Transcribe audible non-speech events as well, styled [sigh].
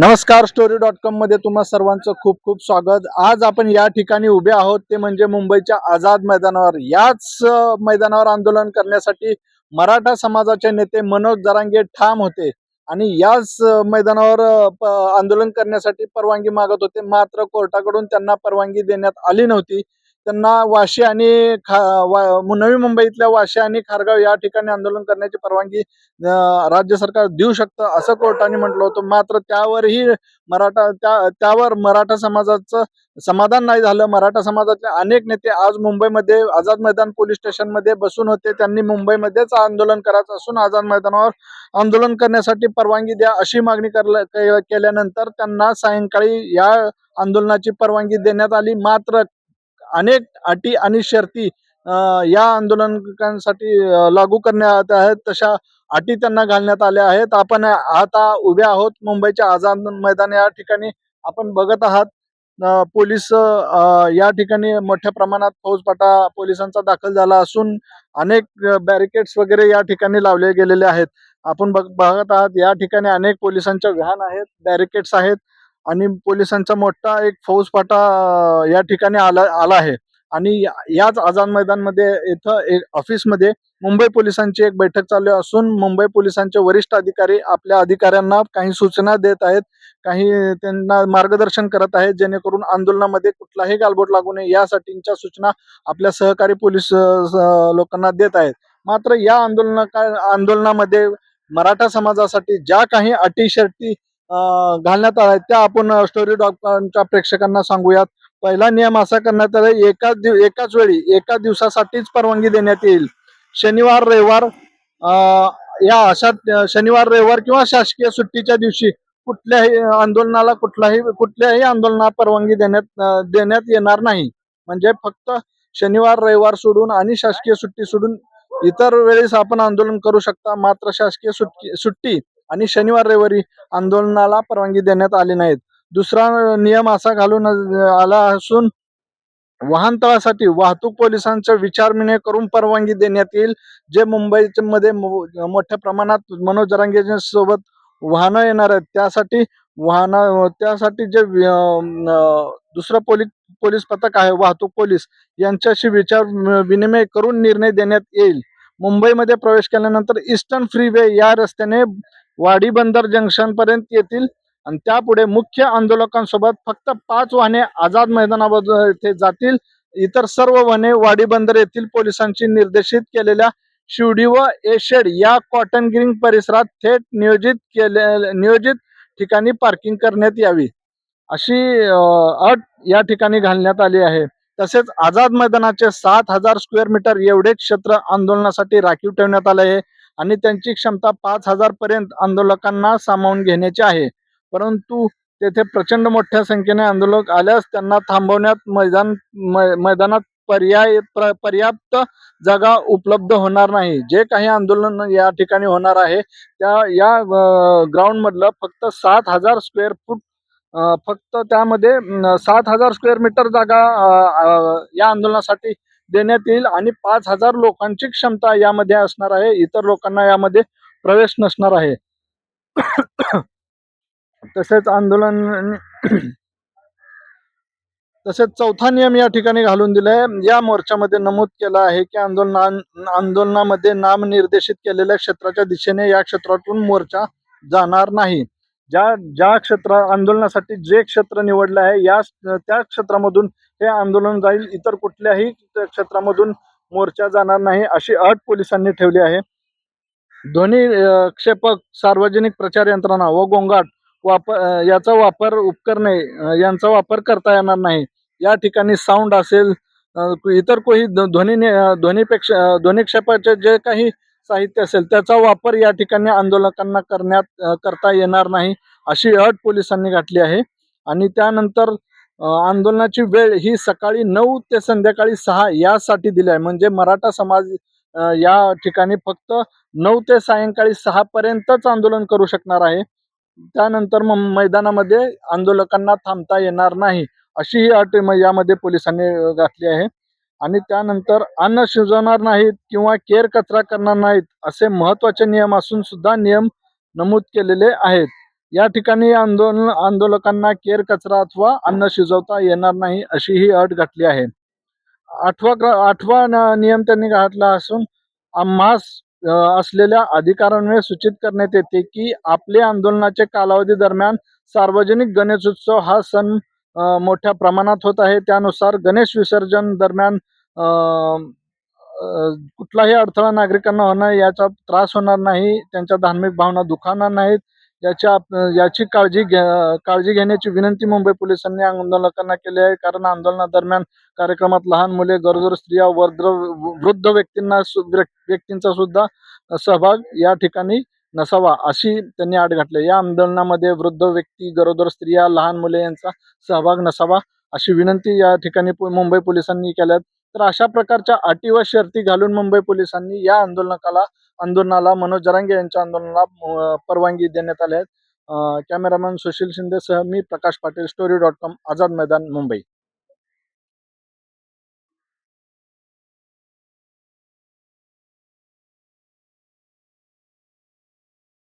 नमस्कार story dot कॉममध्ये तुम्हा सर्वांचं खूप खूप स्वागत. आज आपण या ठिकाणी उभे आहोत ते म्हणजे मुंबईच्या आझाद मैदानावर. याच मैदानावर आंदोलन करण्यासाठी मराठा समाजाचे नेते मनोज दरांगे ठाम होते. आणि याच मैदानावर आंदोलन करण्यासाठी परवानगी मागत होते. मात्र कोर्टाकडून त्यांना परवानगी देण्यात आली नव्हती. त्यांना वाशी आणि खा वा- नवी मुंबईतल्या वाशी आणि खारगाव या ठिकाणी आंदोलन करण्याची परवानगी राज्य सरकार देऊ शकतं असं कोर्टाने म्हटलं होतं. मात्र त्यावरही मराठा त्या त्यावर मराठा समाजाचं समाधान नाही झालं. मराठा समाजातले अनेक नेते आज मुंबईमध्ये आझाद मैदान पोलीस स्टेशनमध्ये बसून होते. त्यांनी मुंबईमध्येच आंदोलन करायचं असून आझाद मैदानावर आंदोलन करण्यासाठी परवानगी द्या अशी मागणी करल्या- केल्यानंतर त्यांना सायंकाळी या आंदोलनाची परवानगी देण्यात आली. मात्र अनेक अटी आणि शर्ती या आंदोलकांसाठी लागू करण्यात आहेत. तशा अटी त्यांना घालण्यात आल्या आहेत. आपण आता उभे आहोत मुंबईच्या आझाद मैदान या ठिकाणी. आपण बघत आहात पोलीस या ठिकाणी मोठ्या प्रमाणात फौजपाटा पोलिसांचा दाखल झाला असून अनेक बॅरिकेड्स वगैरे या ठिकाणी लावले गेलेले आहेत. आपण बघ बघत आहात या ठिकाणी अनेक पोलिसांच्या व्हॅन आहेत बॅरिकेड्स आहेत. आणि पोलिसांचा मोठा एक फौजफाटा या ठिकाणी आला आला आहे. आणि या- याच आझाद मैदानमध्ये इथं एक ऑफिसमध्ये मुंबई पोलिसांची एक बैठक चालू असून मुंबई पोलिसांचे वरिष्ठ अधिकारी आपल्या अधिकाऱ्यांना काही सूचना देत आहेत काही त्यांना मार्गदर्शन करत आहेत जेणेकरून आंदोलनामध्ये कुठलाही गालबोट लागू नये यासाठीच्या सूचना आपल्या सहकारी पोलीस लोकांना देत आहेत. मात्र या आंदोलना आंदोलनामध्ये मराठा समाजासाठी ज्या काही अटी शर्टी घालण्यात आल्या. आहेत त्या आपण स्टोरी डॉक्टरांच्या प्रेक्षकांना सांगूयात. पहिला नियम असा करण्यात आला एकाच दिव एकाच वेळी एका दिवसासाठीच परवानगी देण्यात येईल. शनिवार रविवार या अशा शनिवार रविवार किंवा शासकीय सुट्टीच्या दिवशी कुठल्याही आंदोलनाला कुठलाही कुठल्याही आंदोलनाला परवानगी देण्यात देण्यात येणार नाही. म्हणजे फक्त शनिवार रविवार सोडून आणि शासकीय सुट्टी सोडून इतर वेळेस आपण आंदोलन करू शकता. मात्र शासकीय सुट्टी सुट्टी आणि शनिवार रविवारी आंदोलनाला परवानगी देण्यात आली नाहीत. दुसरा नियम असा घालून आला असून वाहनतळासाठी वाहतूक पोलिसांचा विचारविनय करून परवानगी देण्यात येईल जे मुंबईच्या मध्ये मो- मोठ्या प्रमाणात मनोज जरांगे सोबत वाहनं येणार आहेत. त्यासाठी वाहन त्यासाठी जे दुसरं पोलीस पोलीस पथक आहे वाहतूक पोलीस यांच्याशी विचार विनिमय करून निर्णय देण्यात येईल. मुंबईमध्ये प्रवेश केल्यानंतर ईस्टर्न फ्रीवे या रस्त्याने वाडी बंदर जंक्शन पर्यंत येतील. आणि त्यापुढे मुख्य आंदोलकांसोबत फक्त पाच वाहने आझाद मैदानावर येथे जातील. इतर सर्व वाहने वाडी बंदर येथील पोलिसांची निर्देशित केलेल्या शिवडी व एशेड या कॉटन ग्रीन परिसरात थेट नियोजित केले नियोजित ठिकाणी पार्किंग करण्यात यावी. अशी अट या ठिकाणी घालण्यात आली आहे. तसेच आझाद मैदानाचे सात हजार स्क्वेअर मीटर एवढे क्षेत्र आंदोलनासाठी राखीव ठेवण्यात आले आहे. आणि त्यांची क्षमता पाच हजार पर्यंत आंदोलकांना सामावून घेण्याची आहे. परंतु तेथे प्रचंड मोठ्या संख्येने आंदोलक आल्यास त्यांना थांबवण्यात मैदान मै- मैदानात पर्याय प्र- पर्याप्त जागा उपलब्ध होणार नाही. जे काही आंदोलन या ठिकाणी होणार आहे त्या या ग्राउंड मधलं फक्त सात हजार स्क्वेअर फूट फक्त त्यामध्ये सात हजार स्क्वेअर मीटर जागा या आंदोलनासाठी देण्यात येईल आणि पाच हजार लोकांची क्षमता यामध्ये असणार आहे. इतर लोकांना यामध्ये प्रवेश नसणार आहे. तसेच आंदोलन [clears throat] तसेच चौथा नियम या ठिकाणी घालून दिलाय. या मोर्चामध्ये नमूद केलं आहे की आंदोलना आंदोलनामध्ये नामनिर्देशित केलेल्या क्षेत्राच्या दिशेने या क्षेत्रातून मोर्चा जाणार नाही. ज्या ज्या क्षेत्र आंदोलनासाठी जे क्षेत्र निवडलं आहे या त्या क्षेत्रामधून हे आंदोलन जाईल. इतर कुठल्याही क्षेत्रामधून मोर्चा जाणार नाही अशी अट पोलिसांनी ठेवली आहे. ध्वनी क्षेपक सार्वजनिक प्रचार यंत्रणा व गोंगाट वापर याचा वापर उपकरणे यांचा वापर करता येणार नाही. या ठिकाणी साऊंड असेल इतर कोणी ध्व- ध्वनी ध्वनीपेक्षा ध्वनिक्षेपाचे जे काही साहित्य असेल त्याचा वापर या ठिकाणी आंदोलकांना करण्यात करता येणार नाही अशी अट पोलिसांनी घातली आहे. आणि त्यानंतर आंदोलनाची वेळ ही सकाळी नऊ ते संध्याकाळी सहा यासाठी दिली आहे. म्हणजे मराठा समाज या ठिकाणी फक्त नऊ ते सायंकाळी सहा पर्यंतच आंदोलन करू शकणार आहे. त्यानंतर मग मैदानामध्ये आंदोलकांना थांबता येणार नाही अशी ही अट यामध्ये पोलिसांनी घातली आहे. आणि त्यानंतर अन्न शिजवणार नाहीत किंवा केर कचरा करणार नाहीत असे महत्त्वाचे नियम असून सुद्धा नियम नमूद केलेले आहेत. या ठिकाणी आंदोलन आंदोलकांना केर कचरा अथवा अन्न शिजवता येणार नाही अशी ही अट घातली आहे. आठवा आठवा न- नियम त्यांनी घातला असून आम्हास असलेल्या अधिकारांमुळे सूचित करण्यात येते की आपले आंदोलनाचे कालावधी दरम्यान सार्वजनिक गणेशोत्सव हा सण मोठ्या प्रमाणात होत आहे. त्यानुसार गणेश विसर्जन दरम्यान कुठलाही अडथळा नागरिकांना होणार याचा त्रास होणार नाही त्यांच्या धार्मिक भावना दुखावणार नाहीत. याच्या याची काळजी घ्या काळजी घेण्याची विनंती मुंबई पोलिसांनी आंदोलकांना केली आहे. कारण आंदोलनादरम्यान कार्यक्रमात लहान मुले गरोदर स्त्रिया वर्द्र वृद्ध व्यक्तींना सु- व्यक- व्यक्तींचा सुद्धा सहभाग या ठिकाणी नसावा अशी त्यांनी आड घातली. या आंदोलनामध्ये वृद्ध व्यक्ती गरोदर स्त्रिया लहान मुले यांचा सहभाग नसावा अशी विनंती या ठिकाणी मुंबई पोलिसांनी केल्यात. तर अशा प्रकारच्या अटी व शर्ती घालून मुंबई पोलिसांनी या आंदोलनाला आंदोलनाला मनोज जरांगे यांच्या आंदोलनाला परवानगी देण्यात आली आहे. कॅमेरामॅन सुशील शिंदेसह मी Prakash Patil story dot com Azad Maidan Mumbai.